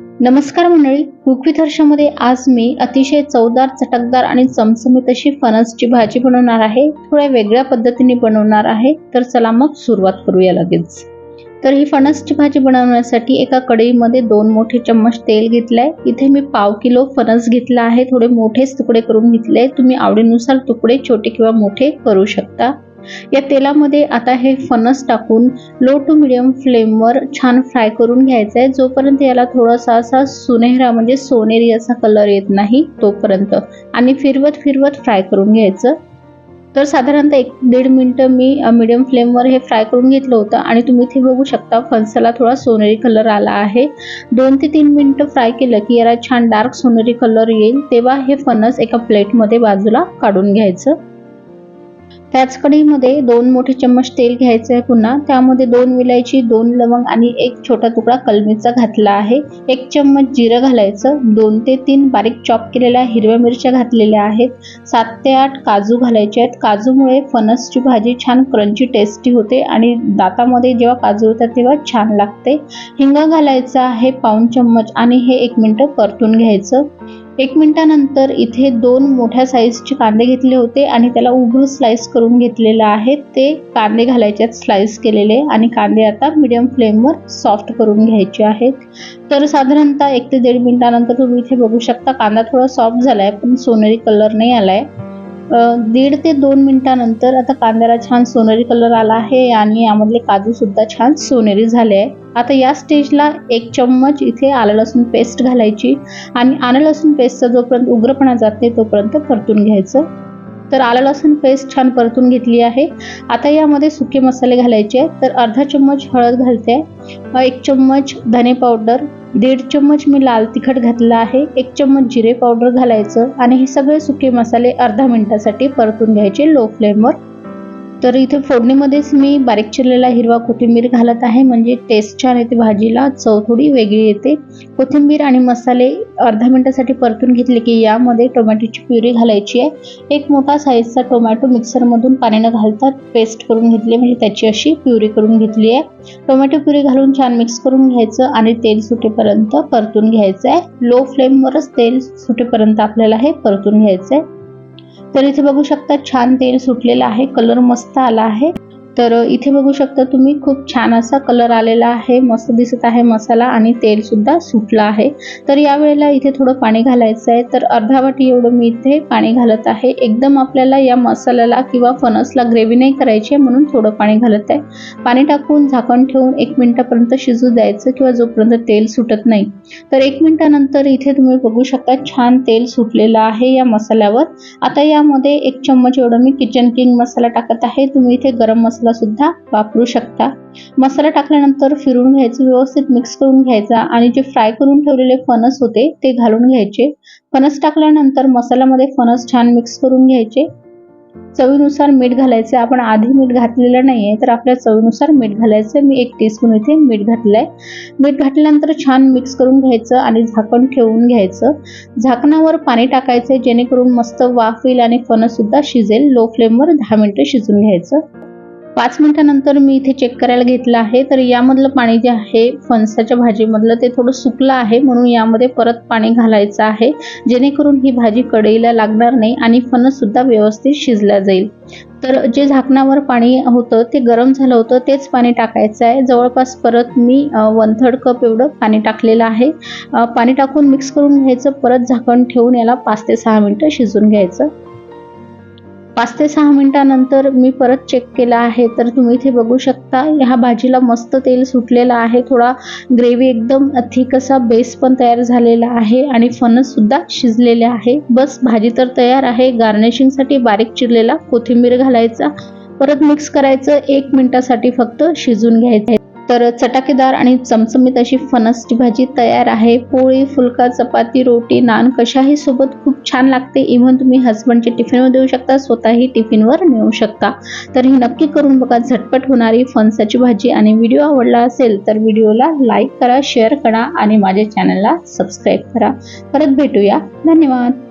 नमस्कार मंडळी कुकविथर्षमध्ये आज मी अतिशय चवदार चटकदार आणि चमचमीत अशी फणसची भाजी बनवणार आहे. थोड्या वेगळ्या पद्धतीने बनवणार आहे. तर चला मग सुरुवात करूया लगेच. तर ही फणसची भाजी बनवण्यासाठी एका कढईमध्ये दोन मोठे चम्मच तेल घेतलंय. इथे मी पाव किलो फणस घेतला आहे. थोडे मोठेच तुकडे करून घेतले. तुम्ही आवडीनुसार तुकडे छोटे किंवा मोठे करू शकता. या तेलामध्ये आता हे फणस टाकून लो टू मिडियम फ्लेमवर छान फ्राय करून घ्यायचं आहे जोपर्यंत याला थोडासा असा सुनेहरा म्हणजे सोनेरी असा कलर येत नाही तोपर्यंत. आणि फिरवत फिरवत फ्राय करून घ्यायचं. तर साधारणतः एक दीड मिनटं मी मिडियम फ्लेमवर हे फ्राय करून घेतलं होतं. आणि तुम्ही इथे बघू शकता फणसाला थोडा सोनेरी कलर आला आहे. दोन ते तीन मिनटं फ्राय केलं की याला छान डार्क सोनेरी कलर येईल. तेव्हा हे फणस एका प्लेटमध्ये बाजूला काढून घ्यायचं. त्याच कढईमध्ये दोन मोठे चम्मच तेल घ्यायचं आहे पुन्हा. त्यामध्ये दोन विलायची दोन लवंग आणि एक छोटा तुकडा कलमीचा घातला आहे. एक चम्मच जिरं घालायचं. दोन ते तीन बारीक चॉप केलेल्या हिरव्या मिरच्या घातलेल्या आहेत. सात ते आठ काजू घालायचे आहेत. काजूमुळे फणसची भाजी छान क्रंची टेस्टी होते आणि दातामध्ये जेव्हा काजू होतात तेव्हा छान लागते. हिंग घालायचा आहे पाऊन चम्मच आणि हे एक मिनटं परतून घ्यायचं. एक मिनिटानंतर इथे दोन मोठ्या साईजचे कांदे घेतले होते आणि त्याला उभं स्लाइस करून घेतलेलं आहे. ते कांदे घालायच्यात स्लाइस केलेले आणि कांदे आता मिडियम फ्लेमवर सॉफ्ट करून घ्यायचे आहेत. तर साधारणतः एक ते दीड मिनिटानंतर तुम्ही इथे बघू शकता कांदा थोडा सॉफ्ट झालाय पण सोनेरी कलर नाही आलाय. दीड ते दोन मिनटानंतर आता कांद्याला छान सोनेरी कलर आला आहे आणि यामधले काजू सुद्धा छान सोनेरी झाले आहे आता या स्टेजला एक चम्मच इथे आलं लसूण पेस्ट घालायची आणि आलं लसूण पेस्टचा जोपर्यंत उग्रपणा जात नाही तोपर्यंत परतून घ्यायचं. तर आलं लसूण पेस्ट छान परतून घेतली आहे. आता यामध्ये सुके मसाले घालायचे आहेत. तर अर्धा चम्मच हळद घालते एक चम्मच धने पावडर दीड चम्मच मी लाल तिखट घातलं आहे. एक चम्मच जिरे पावडर घालायचं आणि हे सगळे सुके मसाले अर्धा मिनिटासाठी परतून घ्यायचे लो फ्लेमवर तर इथे फोडणीमध्येच मी बारीक चिरलेला हिरवा कोथिंबीर घालत आहे. म्हणजे टेस्ट छान येते भाजीला. चव थोडी वेगळी येते. कोथिंबीर आणि मसाले अर्धा मिनिटासाठी परतून घेतले की यामध्ये टोमॅटोची प्युरी घालायची आहे. एक मोठा साईजचा टोमॅटो मिक्सरमधून पाण्यानं घालतात. पेस्ट करून घेतली. म्हणजे त्याची अशी प्युरी करून घेतली आहे. टोमॅटो प्युरी घालून छान मिक्स करून घ्यायचं आणि तेल सुटेपर्यंत परतून घ्यायचं आहे. लो फ्लेमवरच तेल सुटेपर्यंत आपल्याला हे परतून घ्यायचं आहे. तर इथे बघू शकता छान तेल सुटलेलं आहे कलर मस्त आला आहे. तर इथे बघू शकता तुम्ही खूप छान असा कलर आलेला आहे. मस्त दिसत आहे मसाला आणि तेल सुद्धा सुटला आहे. तर यावेळेला इथे थोडं पाणी घालायचं आहे. तर अर्धा वाटी एवढं मी इथे पाणी घालत आहे. एकदम आपल्याला या मसाल्याला किंवा फणसला ग्रेव्ही नाही करायची म्हणून थोडं पाणी घालत आहे. पाणी टाकून झाकण ठेवून एक मिनिटापर्यंत शिजू द्यायचं किंवा जोपर्यंत तेल सुटत नाही. तर एक मिनिटानंतर इथे तुम्ही बघू शकता छान तेल सुटलेलं आहे या मसाल्यावर. आता यामध्ये एक चम्मच एवढं मी किचन किंग मसाला टाकत आहे. तुम्ही इथे गरम मसाला सुद्धा वापरू शकता. मसाला टाकल्यानंतर फिरून घ्यायचं व्यवस्थित मिक्स करून घ्यायचा आणि जे फ्राय करून ठेवलेले फणस होते ते घालून घ्यायचे. फणस टाकल्यानंतर मसाल्यामध्ये फणस छान मिक्स करून घ्यायचे. चवीनुसार मीठ घालायचे आपण आधी मीठ घातलेलं नाहीये तर आपल्या चवीनुसार मीठ घालायचं. मी एक टीस्पून इथे मीठ घातलंय. मीठ घातल्यानंतर छान मिक्स करून घ्यायचं आणि झाकण ठेवून घ्यायचं. झाकणावर पाणी टाकायचं जेणेकरून मस्त वाफ येईल आणि फणस सुद्धा शिजेल. लो फ्लेमवर दहा मिनिटं शिजून घ्यायचं. पाच मिनिटानंतर मी इथे चेक करायला घेतलं आहे. तर यामधलं पाणी जे आहे फणसाच्या भाजीमधलं ते थोडं सुकलं आहे. म्हणून यामध्ये परत पाणी घालायचं आहे. जेणेकरून ही भाजी कढईला लागणार नाही आणि फणससुद्धा व्यवस्थित शिजला जाईल. तर जे झाकणावर पाणी होतं ते गरम झालं होतं तेच पाणी टाकायचं आहे. जवळपास परत मी वन थर्ड कप एवढं पाणी टाकलेलं आहे. पाणी टाकून मिक्स करून घ्यायचं. परत झाकण ठेवून याला पाच ते सहा मिनटं शिजून घ्यायचं. पाच ते सहा मिनिटानंतर मी परत चेक केला आहे. तर तुम्ही इथे बघू शकता ह्या भाजीला मस्त तेल सुटलेलं आहे. थोडा ग्रेव्ही एकदम थिक असा बेस पण तयार झालेला आहे आणि फणस सुद्धा शिजलेले आहे. बस भाजी तर तयार आहे. गार्निशिंगसाठी बारीक चिरलेला कोथिंबीर घालायचा. परत मिक्स करायचं एक मिनिटासाठी फक्त शिजून घ्यायचं. तर चटाकेदार आणि चमचमीत अशी फणसची भाजी तयार आहे. पोळी फुलका चपाती रोटी नान कशाही सोबत खूप छान लागते. इव्हन तुम्ही हस्बंडच्या टिफिनवर देऊ शकता स्वतःही टिफिनवर नेऊ शकता. तर ही नक्की करून बघा झटपट होणारी फणसाची भाजी. आणि व्हिडिओ आवडला असेल तर व्हिडिओला लाईक करा शेअर करा आणि माझ्या चॅनलला सबस्क्राईब करा. परत भेटूया. धन्यवाद.